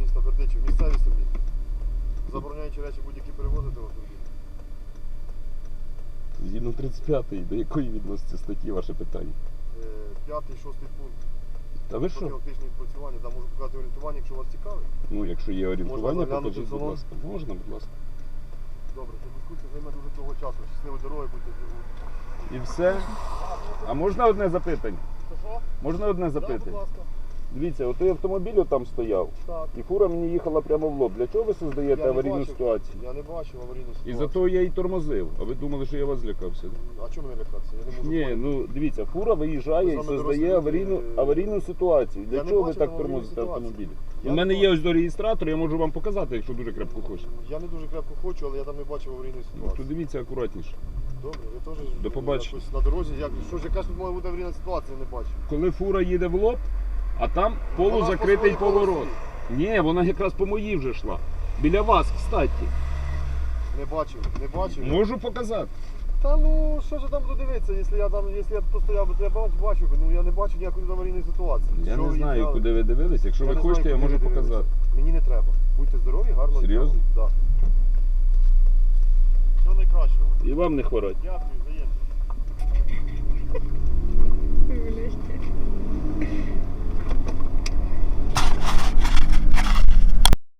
міста Бердичів, місцеві самі. Забороняючи речі будь-які перевозити в автомобілі. Згідно 35-ї, до якої відноситься статті ваше питання? Е, П'ятий, шостий пункт. Та ви що? Профілактичне відпрацювання, там можу показати орієнтування, якщо вас цікавить. Ну, якщо є орієнтування, заглянути покажіть, в будь салон? ласка. Можна, будь ласка. Добре, ця дискусія займе дуже того часу. Щасливої дороги, будьте здорові. І все. А можна одне запитання? Можна одне запитання? ласка. Дивіться, отой автомобіль там стояв, Так. і фура мені їхала прямо в лоб. Для чого ви создаєте Я не аварійну бачив. ситуацію? Я не бачив аварійну І ситуацію. за того я і тормозив. А ви думали, що я вас злякався? А чому мене лякатися? Я не можу Ні, поняти. ну дивіться, фура виїжджає Ви і з вами создає дорослі аварійну, люди. аварійну ситуацію. Для Я не чого ви бачив так тормозите автомобіль? Я У не мене є ось до реєстратора, я можу вам показати, якщо дуже крепко хочете. Я не дуже крепко хочу, але я там не бачив аварійної Ну, то ситуації. дивіться акуратніше. Добре, ви теж До побачення. якось на дорозі. Як, що ж, яка ж тут має бути аварійна ситуація, не бачив. Коли фура їде в лоб, а там Вона полузакритий по своїй поворот. полосі. Ні, вона якраз по моїй вже йшла. Біля вас, кстати. Не бачив, не бачив. Можу показати. Та ну що ж там тут дивитися, якщо я там, якщо я тут стояв, би, то я б бачив, би. ну я не бачу ніякої аварійної ситуації. Я Що не ви знаю, їхали? куди ви дивились. Якщо Я ви не хочете, знаю, я куди можу ви показати. Мені не треба. Будьте здорові, гарно. Серйозно? Так. Всього найкращого. І вам не хворать. Дякую.